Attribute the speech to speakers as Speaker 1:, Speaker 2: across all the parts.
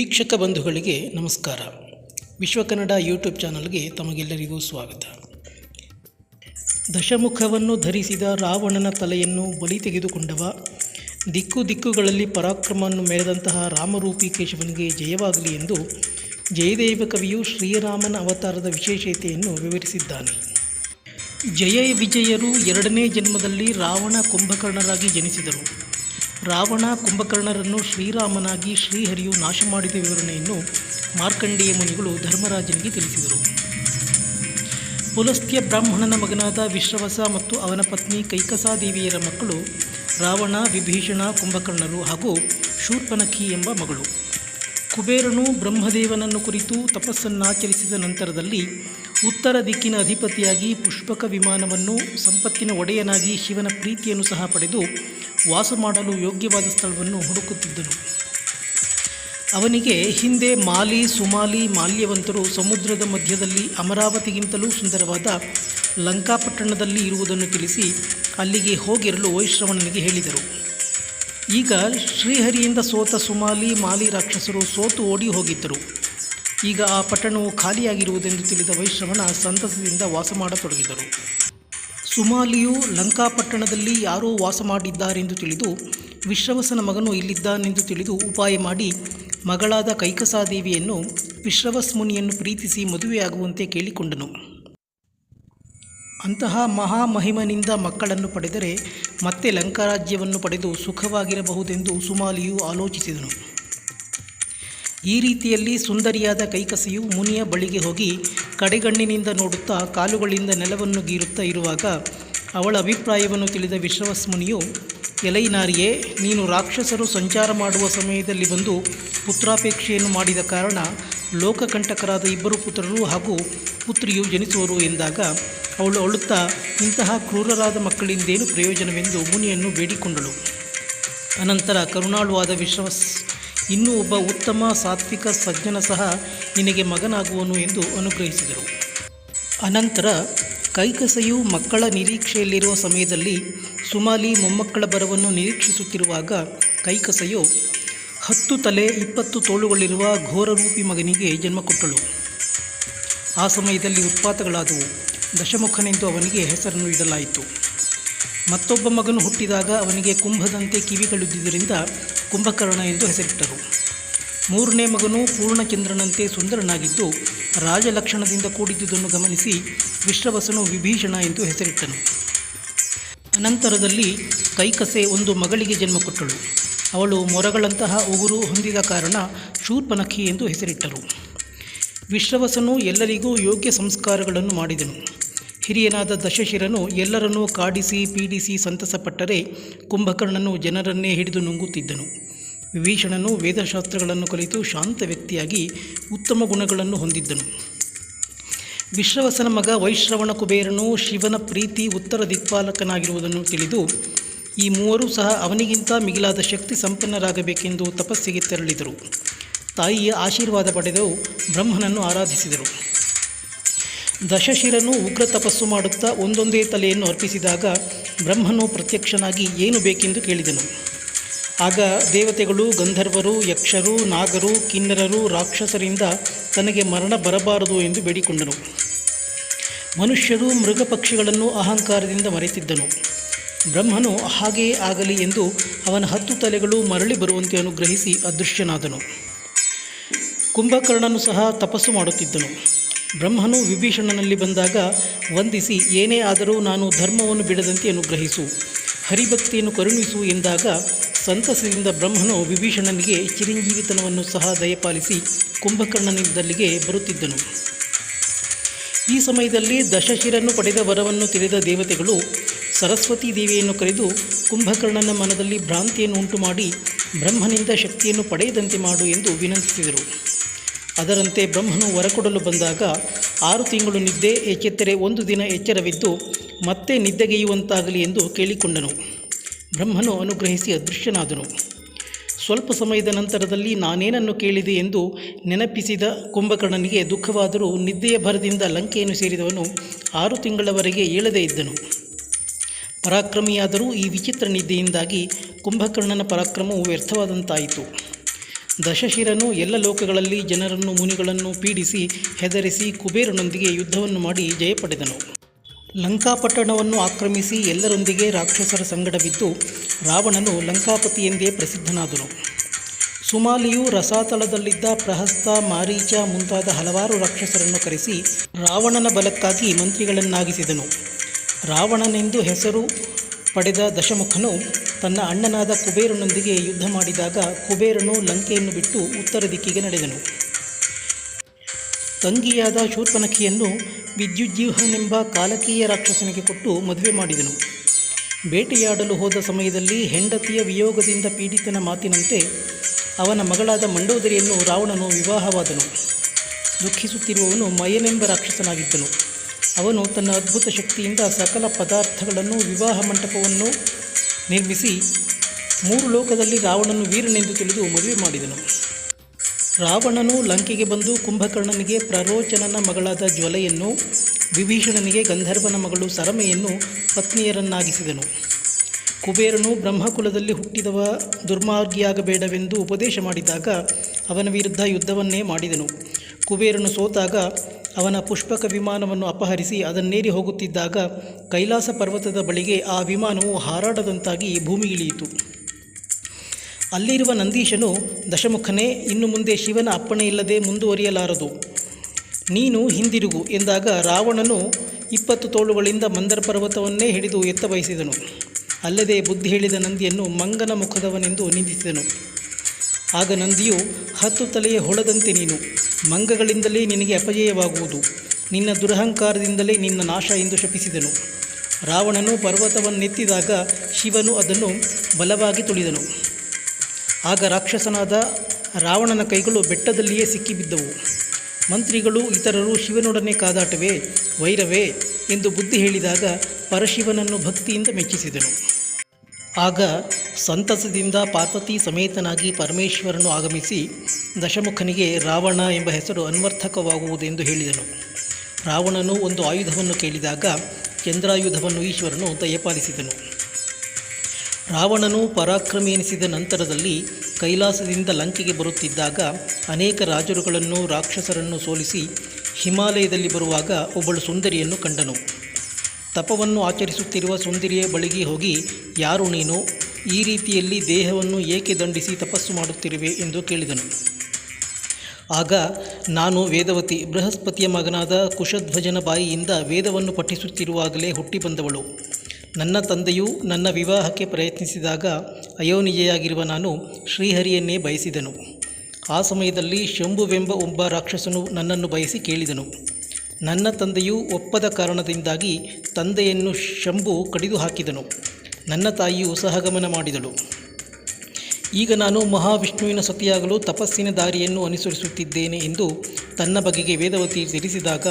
Speaker 1: ವೀಕ್ಷಕ ಬಂಧುಗಳಿಗೆ ನಮಸ್ಕಾರ. ವಿಶ್ವಕನ್ನಡ ಯೂಟ್ಯೂಬ್ ಚಾನಲ್ಗೆ ತಮಗೆಲ್ಲರಿಗೂ ಸ್ವಾಗತ. ದಶಮುಖವನ್ನು ಧರಿಸಿದ ರಾವಣನ ತಲೆಯನ್ನು ಬಲಿ ತೆಗೆದುಕೊಂಡವ, ದಿಕ್ಕು ದಿಕ್ಕುಗಳಲ್ಲಿ ಪರಾಕ್ರಮವನ್ನು ಮೆರೆದಂತಹ ರಾಮರೂಪಿ ಕೇಶವನಿಗೆ ಜಯವಾಗಲಿ ಎಂದು ಜಯದೇವ ಕವಿಯು ಶ್ರೀರಾಮನ ಅವತಾರದ ವಿಶೇಷತೆಯನ್ನು ವಿವರಿಸಿದ್ದಾನೆ. ಜಯ ವಿಜಯರು ಎರಡನೇ ಜನ್ಮದಲ್ಲಿ ರಾವಣ ಕುಂಭಕರ್ಣರಾಗಿ ಜನಿಸಿದರು. ರಾವಣ ಕುಂಭಕರ್ಣರನ್ನು ಶ್ರೀರಾಮನಾಗಿ ಶ್ರೀಹರಿಯು ನಾಶ ಮಾಡಿದ ವಿವರಣೆಯನ್ನು ಮಾರ್ಕಂಡೇಯ ಮುನಿಗಳು ಧರ್ಮರಾಜನಿಗೆ ತಿಳಿಸಿದರು. ಪುಲಸ್ತ್ಯ ಬ್ರಾಹ್ಮಣನ ಮಗನಾದ ವಿಶ್ರವಸ ಮತ್ತು ಅವನ ಪತ್ನಿ ಕೈಕಸಾದೇವಿಯರ ಮಕ್ಕಳು ರಾವಣ, ವಿಭೀಷಣ, ಕುಂಭಕರ್ಣರು ಹಾಗೂ ಶೂರ್ಪನಖಿ ಎಂಬ ಮಗಳು. ಕುಬೇರನು ಬ್ರಹ್ಮದೇವನನ್ನು ಕುರಿತು ತಪಸ್ಸನ್ನಾಚರಿಸಿದ ನಂತರದಲ್ಲಿ ಉತ್ತರ ದಿಕ್ಕಿನ ಅಧಿಪತಿಯಾಗಿ ಪುಷ್ಪಕ ವಿಮಾನವನ್ನು ಸಂಪತ್ತಿನ ಒಡೆಯನಾಗಿ ಶಿವನ ಪ್ರೀತಿಯನ್ನು ಸಹ ಪಡೆದು ವಾಸ ಮಾಡಲು ಯೋಗ್ಯವಾದ ಸ್ಥಳವನ್ನು ಹುಡುಕುತ್ತಿದ್ದನು. ಅವನಿಗೆ ಹಿಂದೆ ಮಾಲಿ, ಸುಮಾಲಿ, ಮಾಲ್ಯವಂತರು ಸಮುದ್ರದ ಮಧ್ಯದಲ್ಲಿ ಅಮರಾವತಿಗಿಂತಲೂ ಸುಂದರವಾದ ಲಂಕಾಪಟ್ಟಣದಲ್ಲಿ ಇರುವುದನ್ನು ತಿಳಿಸಿ ಅಲ್ಲಿಗೆ ಹೋಗಿರಲು ವೈಶ್ರವಣನಿಗೆ ಹೇಳಿದರು. ಈಗ ಶ್ರೀಹರಿಯಿಂದ ಸೋತ ಸುಮಾಲಿ, ಮಾಲಿ ರಾಕ್ಷಸರು ಸೋತು ಓಡಿ ಹೋಗಿದ್ದರು. ಈಗ ಆ ಪಟ್ಟಣವು ಖಾಲಿಯಾಗಿರುವುದೆಂದು ತಿಳಿದ ವೈಶ್ರವಣ ಸಂತಸದಿಂದ ವಾಸ ಮಾಡತೊಡಗಿದರು. ಸುಮಾಲಿಯು ಲಂಕಾಪಟ್ಟಣದಲ್ಲಿ ಯಾರೋ ವಾಸ ಮಾಡಿದ್ದಾರೆಂದು ತಿಳಿದು, ವಿಶ್ರವಸನ ಮಗನು ಇಲ್ಲಿದ್ದಾನೆಂದು ತಿಳಿದು ಉಪಾಯ ಮಾಡಿ, ಮಗಳಾದ ಕೈಕಸಾದೇವಿಯನ್ನು ವಿಶ್ರವಸ್ ಮುನಿಯನ್ನು ಪ್ರೀತಿಸಿ ಮದುವೆಯಾಗುವಂತೆ ಕೇಳಿಕೊಂಡನು. ಅಂತಹ ಮಹಾಮಹಿಮನಿಂದ ಮಕ್ಕಳನ್ನು ಪಡೆದರೆ ಮತ್ತೆ ಲಂಕಾರಾಜ್ಯವನ್ನು ಪಡೆದು ಸುಖವಾಗಿರಬಹುದೆಂದು ಸುಮಾಲಿಯು ಆಲೋಚಿಸಿದನು. ಈ ರೀತಿಯಲ್ಲಿ ಸುಂದರಿಯಾದ ಕೈಕಸಿಯು ಮುನಿಯ ಬಳಿಗೆ ಹೋಗಿ ಕಡೆಗಣ್ಣಿನಿಂದ ನೋಡುತ್ತಾ ಕಾಲುಗಳಿಂದ ನೆಲವನ್ನು ಗೀರುತ್ತಾ ಇರುವಾಗ ಅವಳ ಅಭಿಪ್ರಾಯವನ್ನು ತಿಳಿದ ವಿಶ್ರವಸ್ ಮುನಿಯು ಎಲೈನಾರಿಯೇ ನೀನು ರಾಕ್ಷಸರು ಸಂಚಾರ ಮಾಡುವ ಸಮಯದಲ್ಲಿ ಬಂದು ಪುತ್ರಾಪೇಕ್ಷೆಯನ್ನು ಮಾಡಿದ ಕಾರಣ ಲೋಕಕಂಟಕರಾದ ಇಬ್ಬರು ಪುತ್ರರು ಹಾಗೂ ಪುತ್ರಿಯು ಜನಿಸುವರು ಎಂದಾಗ ಅವಳು ಅಳುತ್ತಾ, ಇಂತಹ ಕ್ರೂರರಾದ ಮಕ್ಕಳಿಂದೇನು ಪ್ರಯೋಜನವೆಂದು ಮುನಿಯನ್ನು ಬೇಡಿಕೊಂಡಳು. ಅನಂತರ ಕರುಣಾಳುವಾದ ವಿಶ್ವಸ್ ಇನ್ನೂ ಒಬ್ಬ ಉತ್ತಮ ಸಾತ್ವಿಕ ಸಜ್ಜನ ಸಹ ನಿನಗೆ ಮಗನಾಗುವನು ಎಂದು ಅನುಗ್ರಹಿಸಿದರು. ಅನಂತರ ಕೈಕಸೆಯು ಮಕ್ಕಳ ನಿರೀಕ್ಷೆಯಲ್ಲಿರುವ ಸಮಯದಲ್ಲಿ ಸುಮಾಲಿ ಮೊಮ್ಮಕ್ಕಳ ಬರವನ್ನು ನಿರೀಕ್ಷಿಸುತ್ತಿರುವಾಗ ಕೈಕಸೆಯು ಹತ್ತು ತಲೆ ಇಪ್ಪತ್ತು ತೋಳುಗಳಿರುವ ಘೋರರೂಪಿ ಮಗನಿಗೆ ಜನ್ಮ ಕೊಟ್ಟಳು. ಆ ಸಮಯದಲ್ಲಿ ಉತ್ಪಾತಗಳಾದವು. ದಶಮುಖನೆಂದು ಅವನಿಗೆ ಹೆಸರನ್ನು ಇಡಲಾಯಿತು. ಮತ್ತೊಬ್ಬ ಮಗನು ಹುಟ್ಟಿದಾಗ ಅವನಿಗೆ ಕುಂಭದಂತೆ ಕಿವಿಗಳಿದ್ದುದರಿಂದ ಕುಂಭಕರ್ಣ ಎಂದು ಹೆಸರಿಟ್ಟರು. ಮೂರನೇ ಮಗನು ಪೂರ್ಣಚಂದ್ರನಂತೆ ಸುಂದರನಾಗಿದ್ದು, ರಾಜಲಕ್ಷಣದಿಂದ ಕೂಡಿದ್ದುದನ್ನು ಗಮನಿಸಿ ವಿಶ್ರವಸನು ವಿಭೀಷಣ ಎಂದು ಹೆಸರಿಟ್ಟನು. ಅನಂತರದಲ್ಲಿ ಕೈಕಸೆ ಒಂದು ಮಗಳಿಗೆ ಜನ್ಮ ಕೊಟ್ಟಳು. ಅವಳು ಮೊರಗಳಂತಹ ಉಗುರು ಹೊಂದಿದ ಕಾರಣ ಶೂರ್ಪನಖಿ ಎಂದು ಹೆಸರಿಟ್ಟರು. ವಿಶ್ರವಸನು ಎಲ್ಲರಿಗೂ ಯೋಗ್ಯ ಸಂಸ್ಕಾರಗಳನ್ನು ಮಾಡಿದನು. ಹಿರಿಯನಾದ ದಶಶಿರನು ಎಲ್ಲರನ್ನೂ ಕಾಡಿಸಿ, ಪೀಡಿಸಿ ಸಂತಸಪಟ್ಟರೆ ಕುಂಭಕರ್ಣನು ಜನರನ್ನೇ ಹಿಡಿದು ನುಂಗುತ್ತಿದ್ದನು. ವಿಭೀಷಣನು ವೇದಶಾಸ್ತ್ರಗಳನ್ನು ಕಲಿತು ಶಾಂತ ವ್ಯಕ್ತಿಯಾಗಿ ಉತ್ತಮ ಗುಣಗಳನ್ನು ಹೊಂದಿದ್ದನು. ವಿಶ್ರವಸನ ಮಗ ವೈಶ್ರವಣ ಕುಬೇರನು ಶಿವನ ಪ್ರೀತಿ ಉತ್ತರ ದಿಕ್ಪಾಲಕನಾಗಿರುವುದನ್ನು ತಿಳಿದು, ಈ ಮೂವರೂ ಸಹ ಅವನಿಗಿಂತ ಮಿಗಿಲಾದ ಶಕ್ತಿ ಸಂಪನ್ನರಾಗಬೇಕೆಂದು ತಪಸ್ಸಿಗೆ ತೆರಳಿದರು. ತಾಯಿಯ ಆಶೀರ್ವಾದ ಪಡೆದು ಬ್ರಹ್ಮನನ್ನು ಆರಾಧಿಸಿದರು. ದಶಶಿರನು ಉಗ್ರ ತಪಸ್ಸು ಮಾಡುತ್ತಾ ಒಂದೊಂದೇ ತಲೆಯನ್ನು ಅರ್ಪಿಸಿದಾಗ ಬ್ರಹ್ಮನು ಪ್ರತ್ಯಕ್ಷನಾಗಿ ಏನು ಬೇಕೆಂದು ಕೇಳಿದನು. ಆಗ ದೇವತೆಗಳು, ಗಂಧರ್ವರು, ಯಕ್ಷರು, ನಾಗರು, ಕಿನ್ನರರು, ರಾಕ್ಷಸರಿಂದ ತನಗೆ ಮರಣ ಬರಬಾರದು ಎಂದು ಬೇಡಿಕೊಂಡನು ಮನುಷ್ಯರು ಮೃಗ ಪಕ್ಷಿಗಳನ್ನು ಅಹಂಕಾರದಿಂದ ಮರೆತಿದ್ದನು. ಬ್ರಹ್ಮನು ಹಾಗೆಯೇ ಆಗಲಿ ಎಂದು ಅವನ ಹತ್ತು ತಲೆಗಳು ಮರಳಿ ಬರುವಂತೆ ಅನುಗ್ರಹಿಸಿ ಅದೃಶ್ಯನಾದನು. ಕುಂಭಕರ್ಣನು ಸಹ ತಪಸ್ಸು ಮಾಡುತ್ತಿದ್ದನು. ಬ್ರಹ್ಮನು ವಿಭೀಷಣನಲ್ಲಿ ಬಂದಾಗ, ವಂದಿಸಿ, ಏನೇ ಆದರೂ ನಾನು ಧರ್ಮವನ್ನು ಬಿಡದಂತೆ ಅನುಗ್ರಹಿಸು. ಹರಿಭಕ್ತಿಯನ್ನು ಕರುಣಿಸು ಎಂದಾಗ, ಸಂತಸದಿಂದ ಬ್ರಹ್ಮನು ವಿಭೀಷಣನಿಗೆ ಚಿರಂಜೀವಿತನವನ್ನು ಸಹ ದಯಪಾಲಿಸಿ ಕುಂಭಕರ್ಣನಿದ್ದಲ್ಲಿಗೆ ಬರುತ್ತಿದ್ದನು. ಈ ಸಮಯದಲ್ಲಿ ದಶಶಿರನ್ನು ಪಡೆದ ವರವನ್ನು ತಿಳಿದ ದೇವತೆಗಳು, ಸರಸ್ವತೀ ದೇವಿಯನ್ನು ಕರೆದು ಕುಂಭಕರ್ಣನ ಮನದಲ್ಲಿ ಭ್ರಾಂತಿಯನ್ನು ಉಂಟುಮಾಡಿ ಬ್ರಹ್ಮನಿಂದ ಶಕ್ತಿಯನ್ನು ಪಡೆಯದಂತೆ ಮಾಡು ಎಂದು ವಿನಂತಿಸಿದರು. ಅದರಂತೆ ಬ್ರಹ್ಮನು ಹೊರಕೊಡಲು ಬಂದಾಗ ಆರು ತಿಂಗಳು ನಿದ್ದೆ, ಎಚ್ಚೆತ್ತರೆ ಒಂದು ದಿನ ಎಚ್ಚರವಿದ್ದು ಮತ್ತೆ ನಿದ್ದೆಗೆಯುವಂತಾಗಲಿ ಎಂದು ಕೇಳಿಕೊಂಡನು. ಬ್ರಹ್ಮನು ಅನುಗ್ರಹಿಸಿ ಅದೃಶ್ಯನಾದನು. ಸ್ವಲ್ಪ ಸಮಯದ ನಂತರದಲ್ಲಿ ನಾನೇನನ್ನು ಕೇಳಿದೆ ಎಂದು ನೆನಪಿಸಿದ ಕುಂಭಕರ್ಣನಿಗೆ ದುಃಖವಾದರೂ ನಿದ್ದೆಯ ಭರದಿಂದ ಲಂಕೆಯನ್ನು ಸೇರಿದವನು ಆರು ತಿಂಗಳವರೆಗೆ ಏಳದೇ ಇದ್ದನು. ಪರಾಕ್ರಮಿಯಾದರೂ ಈ ವಿಚಿತ್ರ ನಿದ್ದೆಯಿಂದಾಗಿ ಕುಂಭಕರ್ಣನ ಪರಾಕ್ರಮವು ವ್ಯರ್ಥವಾದಂತಾಯಿತು. ದಶಶಿರನು ಎಲ್ಲ ಲೋಕಗಳಲ್ಲಿ ಜನರನ್ನು ಮುನಿಗಳನ್ನು ಪೀಡಿಸಿ ಹೆದರಿಸಿ ಕುಬೇರನೊಂದಿಗೆ ಯುದ್ಧವನ್ನು ಮಾಡಿ ಜಯ ಪಡೆದನು. ಲಂಕಾಪಟ್ಟಣವನ್ನು ಆಕ್ರಮಿಸಿ ಎಲ್ಲರೊಂದಿಗೆ ರಾಕ್ಷಸರ ಸಂಗಡವಿದ್ದು ರಾವಣನು ಲಂಕಾಪತಿ ಎಂದೇ ಪ್ರಸಿದ್ಧನಾದನು. ಸುಮಾಲಿಯು ರಸಾತಳದಲ್ಲಿದ್ದ ಪ್ರಹಸ್ತ ಮಾರೀಚ ಮುಂತಾದ ಹಲವಾರು ರಾಕ್ಷಸರನ್ನು ಕರೆಸಿ ರಾವಣನ ಬಲಕ್ಕಾಗಿ ಮಂತ್ರಿಗಳನ್ನಾಗಿಸಿದನು. ರಾವಣನೆಂದು ಹೆಸರು ಪಡೆದ ದಶಮುಖನು ತನ್ನ ಅಣ್ಣನಾದ ಕುಬೇರನೊಂದಿಗೆ ಯುದ್ಧ ಮಾಡಿದಾಗ ಕುಬೇರನು ಲಂಕೆಯನ್ನು ಬಿಟ್ಟು ಉತ್ತರ ದಿಕ್ಕಿಗೆ ನಡೆದನು. ತಂಗಿಯಾದ ಶೂರ್ಪನಖಿಯನ್ನು ವಿದ್ಯುಜ್ಜೀವನೆಂಬ ಕಾಲಕೀಯ ರಾಕ್ಷಸನಿಗೆ ಕೊಟ್ಟು ಮದುವೆ ಮಾಡಿದನು. ಬೇಟೆಯಾಡಲು ಹೋದ ಸಮಯದಲ್ಲಿ ಹೆಂಡತಿಯ ವಿಯೋಗದಿಂದ ಪೀಡಿತನ ಮಾತಿನಂತೆ ಅವನ ಮಗಳಾದ ಮಂಡೋದರಿಯನ್ನು ರಾವಣನು ವಿವಾಹವಾದನು. ದುಃಖಿಸುತ್ತಿರುವವನು ಮಯನೆಂಬ ರಾಕ್ಷಸನಾಗಿದ್ದನು. ಅವನು ತನ್ನ ಅದ್ಭುತ ಶಕ್ತಿಯಿಂದ ಸಕಲ ಪದಾರ್ಥಗಳನ್ನು ವಿವಾಹ ಮಂಟಪವನ್ನು ನಿರ್ಮಿಸಿ ಮೂರು ಲೋಕದಲ್ಲಿ ರಾವಣನು ವೀರನೆಂದು ತಿಳಿದು ಮದುವೆ ಮಾಡಿದನು. ರಾವಣನು ಲಂಕೆಗೆ ಬಂದು ಕುಂಭಕರ್ಣನಿಗೆ ಪ್ರರೋಚನನ ಮಗಳಾದ ಜ್ವಲೆಯನ್ನು, ವಿಭೀಷಣನಿಗೆ ಗಂಧರ್ವನ ಮಗಳು ಸರಮೆಯನ್ನು ಪತ್ನಿಯರನ್ನಾಗಿಸಿದನು. ಕುಬೇರನು ಬ್ರಹ್ಮಕುಲದಲ್ಲಿ ಹುಟ್ಟಿದವ ದುರ್ಮಾರ್ಗಿಯಾಗಬೇಡವೆಂದು ಉಪದೇಶ ಮಾಡಿದಾಗ ಅವನ ವಿರುದ್ಧ ಯುದ್ಧವನ್ನೇ ಮಾಡಿದನು. ಕುಬೇರನು ಸೋತಾಗ ಅವನ ಪುಷ್ಪಕ ವಿಮಾನವನ್ನು ಅಪಹರಿಸಿ ಅದನ್ನೇರಿ ಹೋಗುತ್ತಿದ್ದಾಗ ಕೈಲಾಸ ಪರ್ವತದ ಬಳಿಗೆ ಆ ವಿಮಾನವು ಹಾರಾಡದಂತಾಗಿ ಭೂಮಿಗಿಳಿಯಿತು ಅಲ್ಲಿರುವ ನಂದೀಶನು, ದಶಮುಖನೇ, ಇನ್ನು ಮುಂದೆ ಶಿವನ ಅಪ್ಪಣೆ ಇಲ್ಲದೆ ಮುಂದುವರಿಯಲಾರದು. ನೀನು ಹಿಂದಿರುಗು ಎಂದಾಗ ರಾವಣನು ಇಪ್ಪತ್ತು ತೋಳುಗಳಿಂದ ಮಂದರ ಪರ್ವತವನ್ನೇ ಹಿಡಿದು ಎತ್ತ ಬಯಸಿದನು. ಅಲ್ಲದೆ ಬುದ್ಧಿ ಹೇಳಿದ ನಂದಿಯನ್ನು ಮಂಗನ ಮುಖದವನೆಂದು ನಿಂದಿಸಿದನು. ಆಗ ನಂದಿಯು, ಹತ್ತು ತಲೆಯ ಹೊಳದಂತೆ ನೀನು. ಮಂಗಗಳಿಂದಲೇ ನಿನಗೆ ಅಪಜಯವಾಗುವುದು. ನಿನ್ನ ದುರಹಂಕಾರದಿಂದಲೇ ನಿನ್ನ ನಾಶ ಎಂದು ಶಪಿಸಿದನು. ರಾವಣನು ಪರ್ವತವನ್ನೆತ್ತಿದಾಗ ಶಿವನು ಅದನ್ನು ಬಲವಾಗಿ ತುಳಿದನು. ಆಗ ರಾಕ್ಷಸನಾದ ರಾವಣನ ಕೈಗಳು ಬೆಟ್ಟದಲ್ಲಿಯೇ ಸಿಕ್ಕಿಬಿದ್ದವು. ಮಂತ್ರಿಗಳು ಇತರರು ಶಿವನೊಡನೆ ಕಾದಾಟವೇ, ವೈರವೇ ಎಂದು ಬುದ್ಧಿ ಹೇಳಿದಾಗ ಪರಶಿವನನ್ನು ಭಕ್ತಿಯಿಂದ ಮೆಚ್ಚಿಸಿದನು. ಆಗ ಸಂತಸದಿಂದ ಪಾರ್ವತಿ ಸಮೇತನಾಗಿ ಪರಮೇಶ್ವರನು ಆಗಮಿಸಿ ದಶಮುಖನಿಗೆ ರಾವಣ ಎಂಬ ಹೆಸರು ಅನ್ವರ್ಥಕವಾಗುವುದೆಂದು ಹೇಳಿದನು. ರಾವಣನು ಒಂದು ಆಯುಧವನ್ನು ಕೇಳಿದಾಗ ಚಂದ್ರಾಯುಧವನ್ನು ಈಶ್ವರನು ದಯಪಾಲಿಸಿದನು. ರಾವಣನು ಪರಾಕ್ರಮಿ ಎನಿಸಿದ ನಂತರದಲ್ಲಿ ಕೈಲಾಸದಿಂದ ಲಂಕೆಗೆ ಬರುತ್ತಿದ್ದಾಗ ಅನೇಕ ರಾಜರುಗಳನ್ನು, ರಾಕ್ಷಸರನ್ನು ಸೋಲಿಸಿ ಹಿಮಾಲಯದಲ್ಲಿ ಬರುವಾಗ ಒಬ್ಬಳು ಸುಂದರಿಯನ್ನು ಕಂಡನು. ತಪವನ್ನು ಆಚರಿಸುತ್ತಿರುವ ಸುಂದರಿಯ ಬಳಿಗೆ ಹೋಗಿ, ಯಾರು ನೀನು? ಈ ರೀತಿಯಲ್ಲಿ ದೇಹವನ್ನು ಏಕೆ ದಂಡಿಸಿ ತಪಸ್ಸು ಮಾಡುತ್ತಿರುವೆ ಎಂದು ಕೇಳಿದನು. ಆಗ ನಾನು ವೇದವತಿ, ಬೃಹಸ್ಪತಿಯ ಮಗನಾದ ಕುಶಧ್ವಜನ ಬಾಯಿಯಿಂದ ವೇದವನ್ನು ಪಠಿಸುತ್ತಿರುವಾಗಲೇ ಹುಟ್ಟಿ ಬಂದವಳು. ನನ್ನ ತಂದೆಯು ನನ್ನ ವಿವಾಹಕ್ಕೆ ಪ್ರಯತ್ನಿಸಿದಾಗ ಅಯೋನಿಜೆಯಾಗಿರುವ ನಾನು ಶ್ರೀಹರಿಯನ್ನೇ ಬಯಸಿದನು. ಆ ಸಮಯದಲ್ಲಿ ಶಂಭುವೆಂಬ ಒಬ್ಬ ರಾಕ್ಷಸನು ನನ್ನನ್ನು ಬಯಸಿ ಕೇಳಿದನು. ನನ್ನ ತಂದೆಯು ಒಪ್ಪದ ಕಾರಣದಿಂದಾಗಿ ತಂದೆಯನ್ನು ಶಂಭು ಕಡಿದು ಹಾಕಿದನು ನನ್ನ ತಾಯಿಯು ಸಹಗಮನ ಮಾಡಿದಳು. ಈಗ ನಾನು ಮಹಾವಿಷ್ಣುವಿನ ಸತಿಯಾಗಲು ತಪಸ್ಸಿನ ದಾರಿಯನ್ನು ಅನುಸರಿಸುತ್ತಿದ್ದೇನೆ ಎಂದು ತನ್ನ ಬಗೆಗೆ ವೇದವತಿ ತಿಳಿಸಿದಾಗ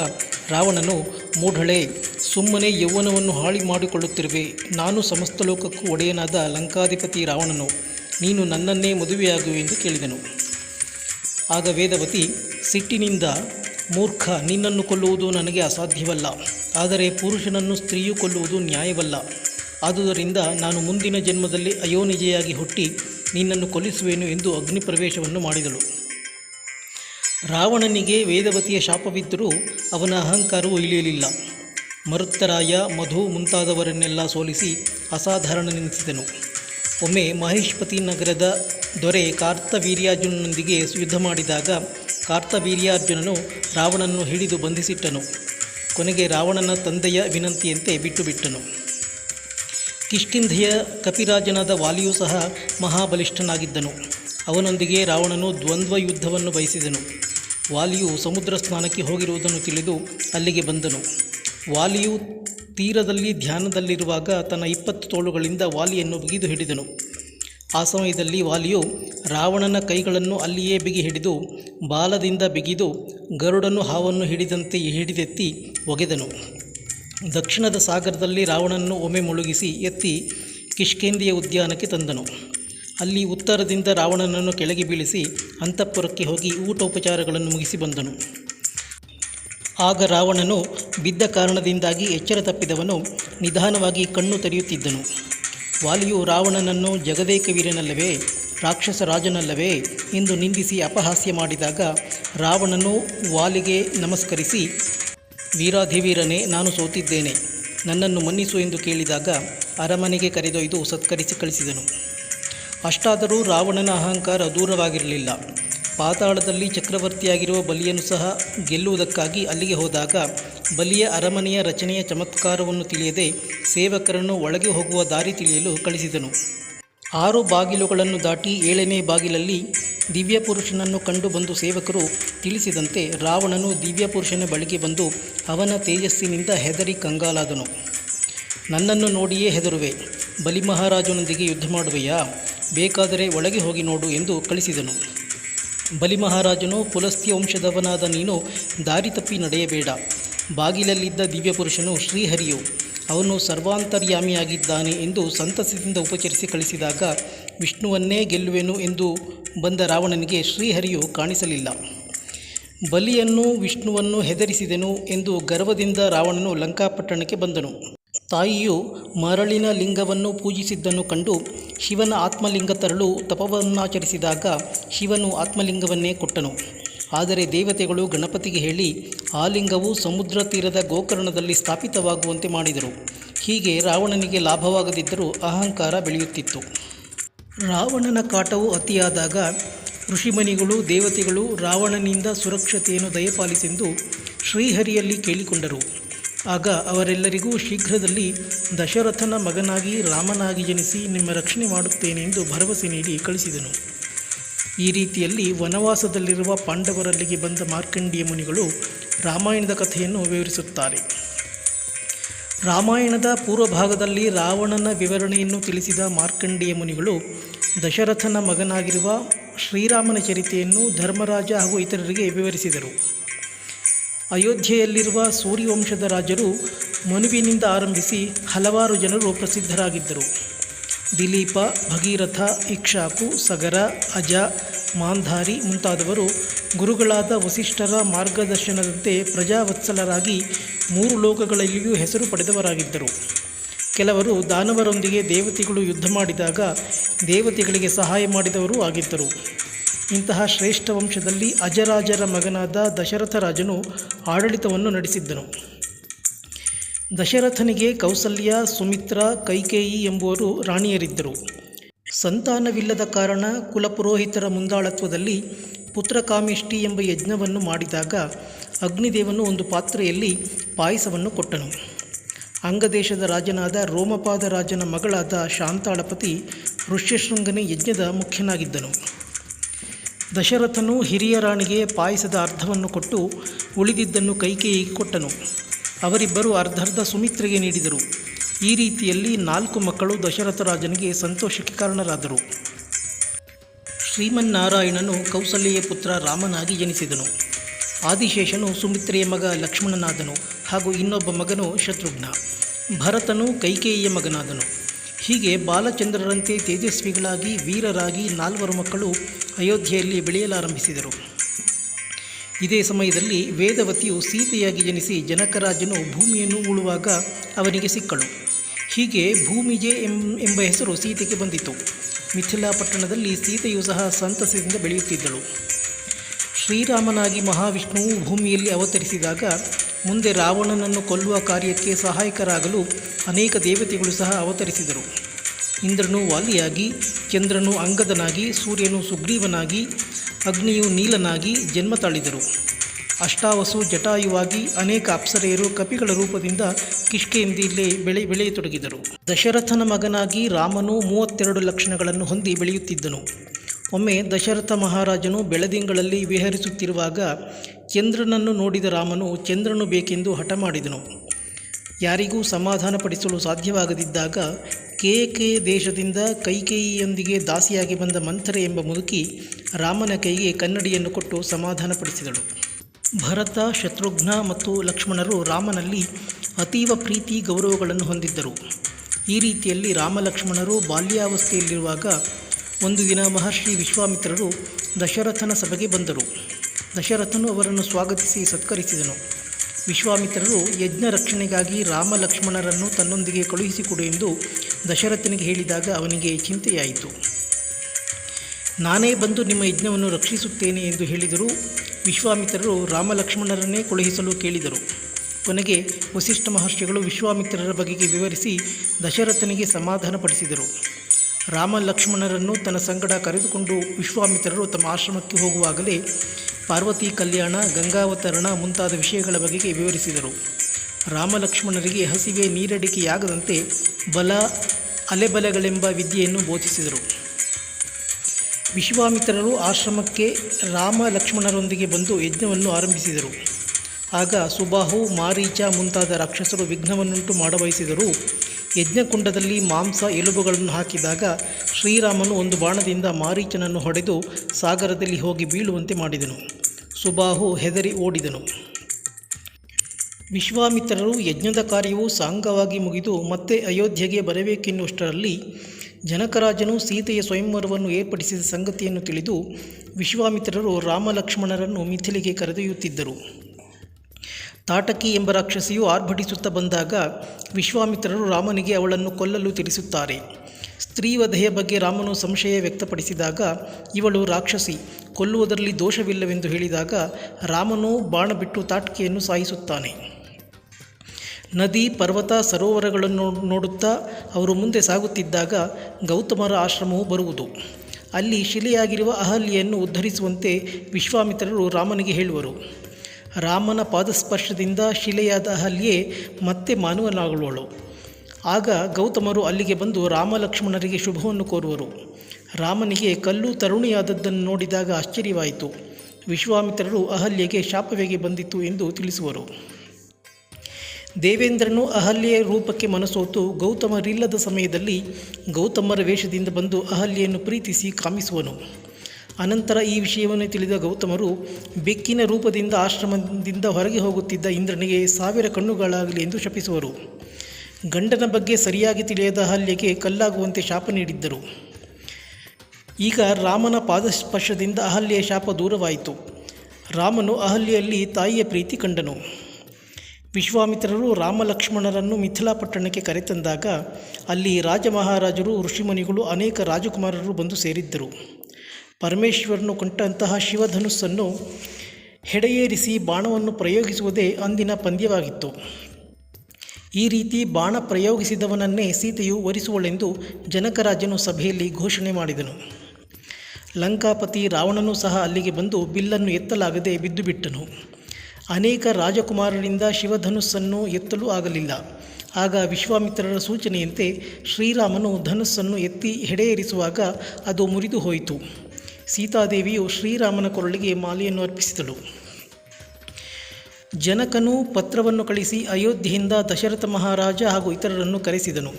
Speaker 1: ರಾವಣನು, ಮೂಢಳೆ, ಸುಮ್ಮನೆ ಯೌವನವನ್ನು ಹಾಳಿ ಮಾಡಿಕೊಳ್ಳುತ್ತಿರುವೆ. ನಾನು ಸಮಸ್ತ ಲೋಕಕ್ಕೂ ಒಡೆಯನಾದ ಲಂಕಾಧಿಪತಿ ರಾವಣನು. ನೀನು ನನ್ನನ್ನೇ ಮದುವೆಯಾಗು ಎಂದು ಕೇಳಿದನು. ಆಗ ವೇದವತಿ, ಸಿಟ್ಟಿನಿಂದ ಮೂರ್ಖ, ನಿನ್ನನ್ನು ಕೊಲ್ಲುವುದು ನನಗೆ ಅಸಾಧ್ಯವಲ್ಲ. ಆದರೆ ಪುರುಷನನ್ನು ಸ್ತ್ರೀಯು ಕೊಲ್ಲುವುದು ನ್ಯಾಯವಲ್ಲ. ಆದುದರಿಂದ ನಾನು ಮುಂದಿನ ಜನ್ಮದಲ್ಲಿ ಅಯೋನಿಜೆಯಾಗಿ ಹುಟ್ಟಿ ನಿನ್ನನ್ನು ಕೊಲ್ಲಿಸುವೆನು ಎಂದು ಅಗ್ನಿ ಪ್ರವೇಶವನ್ನು ಮಾಡಿದಳು. ರಾವಣನಿಗೆ ವೇದವತಿಯ ಶಾಪವಿದ್ದರೂ ಅವನ ಅಹಂಕಾರವು ಇಳಿಯಲಿಲ್ಲ. ಮರುತ್ತರಾಯ, ಮಧು ಮುಂತಾದವರನ್ನೆಲ್ಲ ಸೋಲಿಸಿ ಅಸಾಧಾರಣನೆನಿಸಿದನು ಒಮ್ಮೆ ಮಹೇಶ್ಪತಿ ನಗರದ ದೊರೆ ಕಾರ್ತವೀರ್ಯಾರ್ಜುನನೊಂದಿಗೆ ಯುದ್ಧ ಮಾಡಿದಾಗ ಕಾರ್ತವೀರ್ಯಾರ್ಜುನನು ರಾವಣನನ್ನು ಹಿಡಿದು ಬಂಧಿಸಿಟ್ಟನು. ಕೊನೆಗೆ ರಾವಣನ ತಂದೆಯ ವಿನಂತಿಯಂತೆ ಬಿಟ್ಟು ಬಿಟ್ಟನು. ಕಿಷ್ಕಿಂಧೆಯ ಕಪಿರಾಜನಾದ ವಾಲಿಯೂ ಸಹ ಮಹಾಬಲಿಷ್ಠನಾಗಿದ್ದನು. ಅವನೊಂದಿಗೆ ರಾವಣನು ದ್ವಂದ್ವ ಯುದ್ಧವನ್ನು ಬಯಸಿದನು. ವಾಲಿಯು ಸಮುದ್ರ ಸ್ನಾನಕ್ಕೆ ಹೋಗಿರುವುದನ್ನು ತಿಳಿದು ಅಲ್ಲಿಗೆ ಬಂದನು. ವಾಲಿಯು ತೀರದಲ್ಲಿ ಧ್ಯಾನದಲ್ಲಿರುವಾಗ ತನ್ನ ಇಪ್ಪತ್ತು ತೋಳುಗಳಿಂದ ವಾಲಿಯನ್ನು ಬಿಗಿದು ಹಿಡಿದನು. ಆ ಸಮಯದಲ್ಲಿ ವಾಲಿಯು ರಾವಣನ ಕೈಗಳನ್ನು ಅಲ್ಲಿಯೇ ಬಿಗಿ ಹಿಡಿದು ಬಾಲದಿಂದ ಬಿಗಿದು ಗರುಡನು ಹಾವನ್ನು ಹಿಡಿದಂತೆ ಹಿಡಿದೆತ್ತಿ ಒಗೆದನು. ದಕ್ಷಿಣದ ಸಾಗರದಲ್ಲಿ ರಾವಣನನ್ನು ಒಮ್ಮೆ ಮುಳುಗಿಸಿ ಎತ್ತಿ ಕಿಷ್ಕೇಂದಿಯ ಉದ್ಯಾನಕ್ಕೆ ತಂದನು. ಅಲ್ಲಿ ಉತ್ತರದಿಂದ ರಾವಣನನ್ನು ಕೆಳಗೆ ಬೀಳಿಸಿ ಅಂತಃಪುರಕ್ಕೆ ಹೋಗಿ ಊಟೋಪಚಾರಗಳನ್ನು ಮುಗಿಸಿ ಬಂದನು. ಆಗ ರಾವಣನು ಬಿದ್ದ ಕಾರಣದಿಂದಾಗಿ ಎಚ್ಚರ ತಪ್ಪಿದವನು ನಿಧಾನವಾಗಿ ಕಣ್ಣು ತೆರೆಯುತ್ತಿದ್ದನು. ವಾಲಿಯು ರಾವಣನನ್ನು ಜಗದೇಕ ವೀರನಲ್ಲವೇ, ರಾಕ್ಷಸ ರಾಜನಲ್ಲವೇ ಎಂದು ನಿಂದಿಸಿ ಅಪಹಾಸ್ಯ ಮಾಡಿದಾಗ ರಾವಣನು ವಾಲಿಗೆ ನಮಸ್ಕರಿಸಿ ವೀರಾಧಿವೀರನೇ, ನಾನು ಸೋತಿದ್ದೇನೆ. ನನ್ನನ್ನು ಮನ್ನಿಸು ಎಂದು ಕೇಳಿದಾಗ ಅರಮನೆಗೆ ಕರೆದೊಯ್ದು ಸತ್ಕರಿಸಿ ಕಳಿಸಿದನು. ಅಷ್ಟಾದರೂ ರಾವಣನ ಅಹಂಕಾರ ದೂರವಾಗಿರಲಿಲ್ಲ. ಪಾತಾಳದಲ್ಲಿ ಚಕ್ರವರ್ತಿಯಾಗಿರುವ ಬಲಿಯನ್ನು ಸಹ ಗೆಲ್ಲುವುದಕ್ಕಾಗಿ ಅಲ್ಲಿಗೆ ಹೋದಾಗ ಬಲಿಯ ಅರಮನೆಯ ರಚನೆಯ ಚಮತ್ಕಾರವನ್ನು ತಿಳಿಯದೆ ಸೇವಕರನ್ನು ಒಳಗೆ ಹೋಗುವ ದಾರಿ ತಿಳಿಯಲು ಕಳಿಸಿದನು. ಆರು ಬಾಗಿಲುಗಳನ್ನು ದಾಟಿ ಏಳನೇ ಬಾಗಿಲಲ್ಲಿ ದಿವ್ಯ ಪುರುಷನನ್ನು ಕಂಡು ಬಂದು ಸೇವಕರು ತಿಳಿಸಿದಂತೆ ರಾವಣನು ದಿವ್ಯ ಪುರುಷನ ಬಳಿಗೆ ಬಂದು ಅವನ ತೇಜಸ್ಸಿನಿಂದ ಹೆದರಿ ಕಂಗಾಲಾದನು. ನನ್ನನ್ನು ನೋಡಿಯೇ ಹೆದರುವೆ. ಬಲಿಮಹಾರಾಜನೊಂದಿಗೆ ಯುದ್ಧ ಮಾಡುವೆಯಾ? ಬೇಕಾದರೆ ಒಳಗೆ ಹೋಗಿ ನೋಡು ಎಂದು ಕಳಿಸಿದನು. ಬಲಿಮಹಾರಾಜನು ಪುಲಸ್ತಿ ವಂಶದವನಾದ ನೀನು ದಾರಿ ತಪ್ಪಿ ನಡೆಯಬೇಡ. ಬಾಗಿಲಲ್ಲಿದ್ದ ದಿವ್ಯಪುರುಷನು ಶ್ರೀಹರಿಯು, ಅವನು ಸರ್ವಾಂತರ್ಯಾಮಿಯಾಗಿದ್ದಾನೆ ಎಂದು ಸಂತಸದಿಂದ ಉಪಚರಿಸಿ ಕಳಿಸಿದಾಗ ವಿಷ್ಣುವನ್ನೇ ಗೆಲ್ಲುವೆನು ಎಂದು ಬಂದ ರಾವಣನಿಗೆ ಶ್ರೀಹರಿಯು ಕಾಣಿಸಲಿಲ್ಲ. ಬಲಿಯನ್ನು ವಿಷ್ಣುವನ್ನು ಹೆದರಿಸಿದೆನು ಎಂದು ಗರ್ವದಿಂದ ರಾವಣನು ಲಂಕಾಪಟ್ಟಣಕ್ಕೆ ಬಂದನು. ತಾಯಿಯು ಮರಳಿನ ಲಿಂಗವನ್ನು ಪೂಜಿಸಿದ್ದನ್ನು ಕಂಡು ಶಿವನ ಆತ್ಮಲಿಂಗ ತರಲು ತಪವನ್ನಾಚರಿಸಿದಾಗ ಶಿವನು ಆತ್ಮಲಿಂಗವನ್ನೇ ಕೊಟ್ಟನು. ಆದರೆ ದೇವತೆಗಳು ಗಣಪತಿಗೆ ಹೇಳಿ, ಆ ಲಿಂಗವು ಸಮುದ್ರ ತೀರದ ಗೋಕರ್ಣದಲ್ಲಿ ಸ್ಥಾಪಿತವಾಗುವಂತೆ ಮಾಡಿದರು. ಹೀಗೆ ರಾವಣನಿಗೆ ಲಾಭವಾಗದಿದ್ದರೂ ಅಹಂಕಾರ ಬೆಳೆಯುತ್ತಿತ್ತು. ರಾವಣನ ಕಾಟವು ಅತಿಯಾದಾಗ ಋಷಿಮನಿಗಳು, ದೇವತೆಗಳು ರಾವಣನಿಂದ ಸುರಕ್ಷತೆಯನ್ನು ದಯಪಾಲಿಸೆಂದು ಶ್ರೀಹರಿಯಲ್ಲಿ ಕೇಳಿಕೊಂಡರು. ಆಗ ಅವರೆಲ್ಲರಿಗೂ ಶೀಘ್ರದಲ್ಲಿ ದಶರಥನ ಮಗನಾಗಿ ರಾಮನಾಗಿ ಜನಿಸಿ ನಿಮ್ಮ ರಕ್ಷಣೆ ಮಾಡುತ್ತೇನೆ ಎಂದು ಭರವಸೆ ನೀಡಿ ಕಳಿಸಿದನು. ಈ ರೀತಿಯಲ್ಲಿ ವನವಾಸದಲ್ಲಿರುವ ಪಾಂಡವರಲ್ಲಿಗೆ ಬಂದ ಮಾರ್ಕಂಡೇಯ ಮುನಿಗಳು ರಾಮಾಯಣದ ಕಥೆಯನ್ನು ವಿವರಿಸುತ್ತಾರೆ. ರಾಮಾಯಣದ ಪೂರ್ವಭಾಗದಲ್ಲಿ ರಾವಣನ ವಿವರಣೆಯನ್ನು ತಿಳಿಸಿದ ಮಾರ್ಕಂಡೇಯ ಮುನಿಗಳು ದಶರಥನ ಮಗನಾಗಿರುವ ಶ್ರೀರಾಮನ ಚರಿತೆಯನ್ನು ಧರ್ಮರಾಜ ಹಾಗೂ ಇತರರಿಗೆ ವಿವರಿಸಿದರು. ಅಯೋಧ್ಯೆಯಲ್ಲಿರುವ ಸೂರ್ಯವಂಶದ ರಾಜರು ಮನುವಿನಿಂದ ಆರಂಭಿಸಿ ಹಲವಾರು ಜನರು ಪ್ರಸಿದ್ಧರಾಗಿದ್ದರು. ದಿಲೀಪ, ಭಗೀರಥ, ಇಕ್ಷಾಕು, ಸಗರ, ಅಜ, ಮಾಂಧಾರಿ ಮುಂತಾದವರು ಗುರುಗಳಾದ ವಸಿಷ್ಠರ ಮಾರ್ಗದರ್ಶನದಂತೆ ಪ್ರಜಾವತ್ಸಲರಾಗಿ ಮೂರು ಲೋಕಗಳಲ್ಲಿಯೂ ಹೆಸರು ಪಡೆದವರಾಗಿದ್ದರು. ಕೆಲವರು ದಾನವರೊಂದಿಗೆ ದೇವತೆಗಳು ಯುದ್ಧ ಮಾಡಿದಾಗ ದೇವತೆಗಳಿಗೆ ಸಹಾಯ ಮಾಡಿದವರೂ ಆಗಿದ್ದರು. ಇಂತಹ ಶ್ರೇಷ್ಠ ವಂಶದಲ್ಲಿ ಅಜರಾಜರ ಮಗನಾದ ದಶರಥ ರಾಜನು ಆಡಳಿತವನ್ನು ನಡೆಸಿದ್ದನು. ದಶರಥನಿಗೆ ಕೌಸಲ್ಯ, ಸುಮಿತ್ರ, ಕೈಕೇಯಿ ಎಂಬುವರು ರಾಣಿಯರಿದ್ದರು. ಸಂತಾನವಿಲ್ಲದ ಕಾರಣ ಕುಲಪುರೋಹಿತರ ಮುಂದಾಳತ್ವದಲ್ಲಿ ಪುತ್ರಕಾಮಿಷ್ಟಿ ಎಂಬ ಯಜ್ಞವನ್ನು ಮಾಡಿದಾಗ ಅಗ್ನಿದೇವನು ಒಂದು ಪಾತ್ರೆಯಲ್ಲಿ ಪಾಯಸವನ್ನು ಕೊಟ್ಟನು. ಅಂಗದೇಶದ ರಾಜನಾದ ರೋಮಪಾದ ರಾಜನ ಮಗಳಾದ ಶಾಂತಾಳಪತಿ ಋಷ್ಯಶೃಂಗನೇ ಯಜ್ಞದ ಮುಖ್ಯನಾಗಿದ್ದನು. ದಶರಥನು ಹಿರಿಯ ರಾಣಿಗೆ ಪಾಯಸದ ಅರ್ಧವನ್ನು ಕೊಟ್ಟು ಉಳಿದಿದ್ದನ್ನು ಕೈಕೇಯಿಗೆ ಕೊಟ್ಟನು. ಅವರಿಬ್ಬರು ಅರ್ಧರ್ಧ ಸುಮಿತ್ರೆಗೆ ನೀಡಿದರು. ಈ ರೀತಿಯಲ್ಲಿ ನಾಲ್ಕು ಮಕ್ಕಳು ದಶರಥ ರಾಜನಿಗೆ ಸಂತೋಷಕ್ಕೆ ಕಾರಣರಾದರು. ಶ್ರೀಮನ್ನಾರಾಯಣನು ಕೌಸಲ್ಯ ಪುತ್ರ ರಾಮನಾಗಿ ಜನಿಸಿದನು. ಆದಿಶೇಷನು ಸುಮಿತ್ರೆಯ ಮಗ ಲಕ್ಷ್ಮಣನಾದನು ಹಾಗೂ ಇನ್ನೊಬ್ಬ ಮಗನು ಶತ್ರುಘ್ನ. ಭರತನು ಕೈಕೇಯಿಯ ಮಗನಾದನು. ಹೀಗೆ ಬಾಲಚಂದ್ರರಂತೆ ತೇಜಸ್ವಿಗಳಾಗಿ ವೀರರಾಗಿ ನಾಲ್ವರು ಮಕ್ಕಳು ಅಯೋಧ್ಯೆಯಲ್ಲಿ ಬೆಳೆಯಲಾರಂಭಿಸಿದರು. ಇದೇ ಸಮಯದಲ್ಲಿ ವೇದವತಿಯು ಸೀತೆಯಾಗಿ ಜನಿಸಿ ಜನಕರಾಜನು ಭೂಮಿಯನ್ನು ಉಳುವಾಗ ಅವನಿಗೆ ಸಿಕ್ಕಳು. ಹೀಗೆ ಭೂಮಿಜೆ ಎಂಬ ಹೆಸರು ಸೀತೆಗೆ ಬಂದಿತು. ಮಿಥಿಲಾ ಸೀತೆಯು ಸಹ ಸಂತಸದಿಂದ ಬೆಳೆಯುತ್ತಿದ್ದಳು. ಶ್ರೀರಾಮನಾಗಿ ಮಹಾವಿಷ್ಣುವು ಭೂಮಿಯಲ್ಲಿ ಅವತರಿಸಿದಾಗ ಮುಂದೆ ರಾವಣನನ್ನು ಕೊಲ್ಲುವ ಕಾರ್ಯಕ್ಕೆ ಸಹಾಯಕರಾಗಲು ಅನೇಕ ದೇವತೆಗಳು ಸಹ ಅವತರಿಸಿದರು. ಇಂದ್ರನು ವಾಲಿಯಾಗಿ, ಚಂದ್ರನು ಅಂಗದನಾಗಿ, ಸೂರ್ಯನು ಸುಗ್ರೀವನಾಗಿ, ಅಗ್ನಿಯು ನೀಲನಾಗಿ ಜನ್ಮ ತಾಳಿದರು. ಅಷ್ಟಾವಸು ಜಟಾಯುವಾಗಿ ಅನೇಕ ಅಪ್ಸರೆಯರು ಕಪಿಗಳ ರೂಪದಿಂದ ಕಿಷ್ಕೆಯಿಂದಲೇ ಬೆಳೆ ಬೆಳೆಯತೊಡಗಿದರು. ದಶರಥನ ಮಗನಾಗಿ ರಾಮನು ಮೂವತ್ತೆರಡು ಲಕ್ಷಣಗಳನ್ನು ಹೊಂದಿ ಬೆಳೆಯುತ್ತಿದ್ದನು. ಒಮ್ಮೆ ದಶರಥ ಮಹಾರಾಜನು ಬೆಳದಿಂಗಳಲ್ಲಿ ವಿಹರಿಸುತ್ತಿರುವಾಗ ಚಂದ್ರನನ್ನು ನೋಡಿದ ರಾಮನು ಚಂದ್ರನು ಬೇಕೆಂದು ಹಠ ಮಾಡಿದನು. ಯಾರಿಗೂ ಸಮಾಧಾನಪಡಿಸಲು ಸಾಧ್ಯವಾಗದಿದ್ದಾಗ ಕೇಕೆ ದೇಶದಿಂದ ಕೈಕೇಯಿಯೊಂದಿಗೆ ದಾಸಿಯಾಗಿ ಬಂದ ಮಂಥರೆ ಎಂಬ ಮುದುಕಿ ರಾಮನ ಕೈಗೆ ಕನ್ನಡಿಯನ್ನು ಕೊಟ್ಟು ಸಮಾಧಾನಪಡಿಸಿದಳು. ಭರತ, ಶತ್ರುಘ್ನ ಮತ್ತು ಲಕ್ಷ್ಮಣರು ರಾಮನಲ್ಲಿ ಅತೀವ ಪ್ರೀತಿ ಗೌರವಗಳನ್ನು ಹೊಂದಿದ್ದರು. ಈ ರೀತಿಯಲ್ಲಿ ರಾಮ ಲಕ್ಷ್ಮಣರು ಬಾಲ್ಯಾವಸ್ಥೆಯಲ್ಲಿರುವಾಗ ಒಂದು ದಿನ ಮಹರ್ಷಿ ವಿಶ್ವಾಮಿತ್ರರು ದಶರಥನ ಸಭೆಗೆ ಬಂದರು. ದಶರಥನು ಅವರನ್ನು ಸ್ವಾಗತಿಸಿ ಸತ್ಕರಿಸಿದನು. ವಿಶ್ವಾಮಿತ್ರರು, ಯಜ್ಞ ರಕ್ಷಣೆಗಾಗಿ ರಾಮ ಲಕ್ಷ್ಮಣರನ್ನು ತನ್ನೊಂದಿಗೆ ಕಳುಹಿಸಿಕೊಡು ಎಂದು ದಶರಥನಿಗೆ ಹೇಳಿದಾಗ ಅವನಿಗೆ ಚಿಂತೆಯಾಯಿತು. ನಾನೇ ಬಂದು ನಿಮ್ಮ ಯಜ್ಞವನ್ನು ರಕ್ಷಿಸುತ್ತೇನೆ ಎಂದು ಹೇಳಿದರು ವಿಶ್ವಾಮಿತ್ರರು ರಾಮಲಕ್ಷ್ಮಣರನ್ನೇ ಕಳುಹಿಸಲು ಕೇಳಿದರು. ಕೊನೆಗೆ ವಸಿಷ್ಠ ಮಹರ್ಷಿಗಳು ವಿಶ್ವಾಮಿತ್ರರ ಬಗೆಗೆ ವಿವರಿಸಿ ದಶರಥನಿಗೆ ಸಮಾಧಾನಪಡಿಸಿದರು. ರಾಮ ಲಕ್ಷ್ಮಣರನ್ನು ತನ್ನ ಸಂಗಡ ಕರೆದುಕೊಂಡು ವಿಶ್ವಾಮಿತ್ರರು ತಮ್ಮ ಆಶ್ರಮಕ್ಕೆ ಹೋಗುವಾಗಲೇ ಪಾರ್ವತಿ ಕಲ್ಯಾಣ, ಗಂಗಾವತರಣ ಮುಂತಾದ ವಿಷಯಗಳ ಬಗೆಗೆ ವಿವರಿಸಿದರು. ರಾಮ ಲಕ್ಷ್ಮಣರಿಗೆ ಹಸಿವೆ ನೀರಡಿಕೆಯಾಗದಂತೆ ಬಲ, ಅಲೆಬಲೆಗಳೆಂಬ ವಿದ್ಯೆಯನ್ನು ಬೋಧಿಸಿದರು. ವಿಶ್ವಾಮಿತ್ರರು ಆಶ್ರಮಕ್ಕೆ ರಾಮ ಲಕ್ಷ್ಮಣರೊಂದಿಗೆ ಬಂದು ಯಜ್ಞವನ್ನು ಆರಂಭಿಸಿದರು. ಆಗ ಸುಬಾಹು, ಮಾರೀಚ ಮುಂತಾದ ರಾಕ್ಷಸರು ವಿಘ್ನವನ್ನುಂಟು ಮಾಡಬಯಸಿದರು. ಯಜ್ಞಕುಂಡದಲ್ಲಿ ಮಾಂಸ, ಎಲುಬುಗಳನ್ನು ಹಾಕಿದಾಗ ಶ್ರೀರಾಮನು ಒಂದು ಬಾಣದಿಂದ ಮಾರೀಚನನ್ನು ಹೊಡೆದು ಸಾಗರದಲ್ಲಿ ಹೋಗಿ ಬೀಳುವಂತೆ ಮಾಡಿದನು. ಸುಬಾಹು ಹೆದರಿ ಓಡಿದನು. ವಿಶ್ವಾಮಿತ್ರರು ಯಜ್ಞದ ಕಾರ್ಯವು ಸಾಂಗವಾಗಿ ಮುಗಿದು ಮತ್ತೆ ಅಯೋಧ್ಯೆಗೆ ಬರಬೇಕೆನ್ನುವಷ್ಟರಲ್ಲಿ ಜನಕರಾಜನು ಸೀತೆಯ ಸ್ವಯಂವರವನ್ನು ಏರ್ಪಡಿಸಿದ ಸಂಗತಿಯನ್ನು ತಿಳಿದು ವಿಶ್ವಾಮಿತ್ರರು ರಾಮ ಲಕ್ಷ್ಮಣರನ್ನು ಮಿಥಿಲೆಗೆ ಕರೆದೊಯ್ಯುತ್ತಿದ್ದರು. ತಾಟಕಿ ಎಂಬ ರಾಕ್ಷಸಿಯು ಆರ್ಭಟಿಸುತ್ತಾ ಬಂದಾಗ ವಿಶ್ವಾಮಿತ್ರರು ರಾಮನಿಗೆ ಅವಳನ್ನು ಕೊಲ್ಲಲು ತಿಳಿಸುತ್ತಾರೆ. ಸ್ತ್ರೀವಧೆಯ ಬಗ್ಗೆ ರಾಮನು ಸಂಶಯ ವ್ಯಕ್ತಪಡಿಸಿದಾಗ ಇವಳು ರಾಕ್ಷಸಿ, ಕೊಲ್ಲುವುದರಲ್ಲಿ ದೋಷವಿಲ್ಲವೆಂದು ಹೇಳಿದಾಗ ರಾಮನು ಬಾಣ ಬಿಟ್ಟು ತಾಟಕಿಯನ್ನು ಸಾಯಿಸುತ್ತಾನೆ. ನದಿ, ಪರ್ವತ, ಸರೋವರಗಳನ್ನು ನೋಡುತ್ತಾ ಅವರು ಮುಂದೆ ಸಾಗುತ್ತಿದ್ದಾಗ ಗೌತಮರ ಆಶ್ರಮವು ಬರುವುದು. ಅಲ್ಲಿ ಶಿಲೆಯಾಗಿರುವ ಅಹಲ್ಯನ್ನು ಉದ್ಧರಿಸುವಂತೆ ವಿಶ್ವಾಮಿತ್ರರು ರಾಮನಿಗೆ ಹೇಳುವರು. ರಾಮನ ಪಾದಸ್ಪರ್ಶದಿಂದ ಶಿಲೆಯಾದ ಅಹಲ್ಯೆ ಮತ್ತೆ ಮಾನವನಾಗುವಳು. ಆಗ ಗೌತಮರು ಅಲ್ಲಿಗೆ ಬಂದು ರಾಮ ಲಕ್ಷ್ಮಣರಿಗೆ ಶುಭವನ್ನು ಕೋರುವರು. ರಾಮನಿಗೆ ಕಲ್ಲು ತರುಣಿಯಾದದ್ದನ್ನು ನೋಡಿದಾಗ ಆಶ್ಚರ್ಯವಾಯಿತು. ವಿಶ್ವಾಮಿತ್ರರು ಅಹಲ್ಯೆಗೆ ಶಾಪವೇಗೆ ಬಂದಿತ್ತು ಎಂದು ತಿಳಿಸುವರು. ದೇವೇಂದ್ರನು ಅಹಲ್ಯೆಯ ರೂಪಕ್ಕೆ ಮನಸೋತು ಗೌತಮರಿಲ್ಲದ ಸಮಯದಲ್ಲಿ ಗೌತಮರ ವೇಷದಿಂದ ಬಂದು ಅಹಲ್ಯೆಯನ್ನು ಪ್ರೀತಿಸಿ ಕಾಮಿಸುವನು. ಅನಂತರ ಈ ವಿಷಯವನ್ನು ತಿಳಿದ ಗೌತಮರು ಬೆಕ್ಕಿನ ರೂಪದಿಂದ ಆಶ್ರಮದಿಂದ ಹೊರಗೆ ಹೋಗುತ್ತಿದ್ದ ಇಂದ್ರನಿಗೆ ಸಾವಿರ ಕಣ್ಣುಗಳಾಗಲಿ ಎಂದು ಶಪಿಸುವರು. ಗಂಡನ ಬಗ್ಗೆ ಸರಿಯಾಗಿ ತಿಳಿಯದ ಅಹಲ್ಯೆಗೆ ಕಲ್ಲಾಗುವಂತೆ ಶಾಪ ನೀಡಿದ್ದರು. ಈಗ ರಾಮನ ಪಾದಸ್ಪರ್ಶದಿಂದ ಅಹಲ್ಯ ಶಾಪ ದೂರವಾಯಿತು. ರಾಮನು ಅಹಲ್ಯಲ್ಲಿ ತಾಯಿಯ ಪ್ರೀತಿ ಕಂಡನು. ವಿಶ್ವಾಮಿತ್ರರು ರಾಮಲಕ್ಷ್ಮಣರನ್ನು ಮಿಥಿಲಾಪಟ್ಟಣಕ್ಕೆ ಮಿಥಿಲಾ ಪಟ್ಟಣಕ್ಕೆ ಕರೆತಂದಾಗ ಅಲ್ಲಿ ರಾಜಮಹಾರಾಜರು, ಋಷಿಮುನಿಗಳು, ಅನೇಕ ರಾಜಕುಮಾರರು ಬಂದು ಸೇರಿದ್ದರು. ಪರಮೇಶ್ವರನು ಕೊಂಟಂತಹ ಶಿವಧನುಸ್ಸನ್ನು ಹೆಡೆಯೇರಿಸಿ ಬಾಣವನ್ನು ಪ್ರಯೋಗಿಸುವುದೇ ಅಂದಿನ ಪಂದ್ಯವಾಗಿತ್ತು. ಈ ರೀತಿ ಬಾಣ ಪ್ರಯೋಗಿಸಿದವನನ್ನೇ ಸೀತೆಯು ವರಿಸುವಳೆಂದು ಜನಕರಾಜನು ಸಭೆಯಲ್ಲಿ ಘೋಷಣೆ ಮಾಡಿದನು. ಲಂಕಾಪತಿ ರಾವಣನೂ ಸಹ ಅಲ್ಲಿಗೆ ಬಂದು ಬಿಲ್ಲನ್ನು ಎತ್ತಲಾಗದೆ ಬಿದ್ದುಬಿಟ್ಟನು. ಅನೇಕ ರಾಜಕುಮಾರರಿಂದ ಶಿವಧನುಸ್ಸನ್ನು ಎತ್ತಲು ಆಗಲಿಲ್ಲ. ಆಗ ವಿಶ್ವಾಮಿತ್ರರ ಸೂಚನೆಯಂತೆ ಶ್ರೀರಾಮನು ಧನುಸ್ಸನ್ನು ಎತ್ತಿ ಹೆಡೆಯೇರಿಸುವಾಗ ಅದು ಮುರಿದು ಹೋಯಿತು. ಸೀತಾದೇವಿಯು ಶ್ರೀರಾಮನ ಕೊರಳಿಗೆ ಮಾಲೆಯನ್ನು ಅರ್ಪಿಸಿದಳು. ಜನಕನು ಪತ್ರವನ್ನು ಕಳಿಸಿ ಅಯೋಧ್ಯೆಯಿಂದ ದಶರಥ ಮಹಾರಾಜ ಹಾಗೂ ಇತರರನ್ನು ಕರೆಸಿದನು.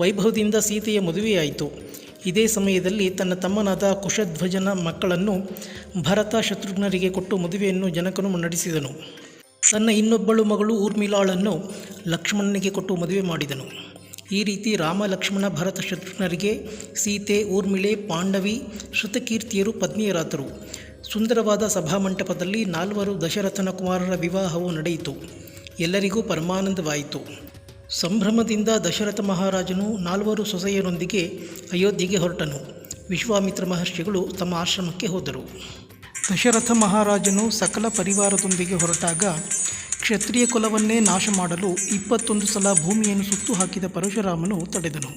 Speaker 1: ವೈಭವದಿಂದ ಸೀತೆಯ ಮದುವೆಯಾಯಿತು. ಇದೇ ಸಮಯದಲ್ಲಿ ತನ್ನ ತಮ್ಮನಾದ ಕುಶಧ್ವಜನ ಮಕ್ಕಳನ್ನು ಭರತ ಶತ್ರುಘ್ನರಿಗೆ ಕೊಟ್ಟು ಮದುವೆಯನ್ನು ಜನಕನು ನಡೆಸಿದನು. ತನ್ನ ಇನ್ನೊಬ್ಬಳು ಮಗಳು ಊರ್ಮಿಳಾಳನ್ನು ಲಕ್ಷ್ಮಣನಿಗೆ ಕೊಟ್ಟು ಮದುವೆ ಮಾಡಿದನು. ಈ ರೀತಿ ರಾಮ, ಲಕ್ಷ್ಮಣ, ಭರತ ಶತ್ರುಘ್ನರಿಗೆ ಸೀತೆ, ಊರ್ಮಿಳೆ, ಪಾಂಡವಿ ಶ್ರುತಕೀರ್ತಿಯರು ಪತ್ನಿಯರಾದರು. ಸುಂದರವಾದ ಸಭಾಮಂಟಪದಲ್ಲಿ ನಾಲ್ವರು ದಶರಥನ ಕುಮಾರರ ವಿವಾಹವು ನಡೆಯಿತು. ಎಲ್ಲರಿಗೂ ಪರಮಾನಂದವಾಯಿತು. ಸಂಭ್ರಮದಿಂದ ದಶರಥ ಮಹಾರಾಜನು ನಾಲ್ವರು ಸೊಸೆಯರೊಂದಿಗೆ ಅಯೋಧ್ಯೆಗೆ ಹೊರಟನು. ವಿಶ್ವಾಮಿತ್ರ ಮಹರ್ಷಿಗಳು ತಮ್ಮ ಆಶ್ರಮಕ್ಕೆ ಹೋದರು. ದಶರಥ ಮಹಾರಾಜನು ಸಕಲ ಪರಿವಾರದೊಂದಿಗೆ ಹೊರಟಾಗ ಕ್ಷತ್ರಿಯ ಕುಲವನ್ನೇ ನಾಶ ಮಾಡಲು ಇಪ್ಪತ್ತೊಂದು ಸಲ ಭೂಮಿಯನ್ನು ಸುತ್ತು ಹಾಕಿದ ಪರಶುರಾಮನು ತಡೆದನು.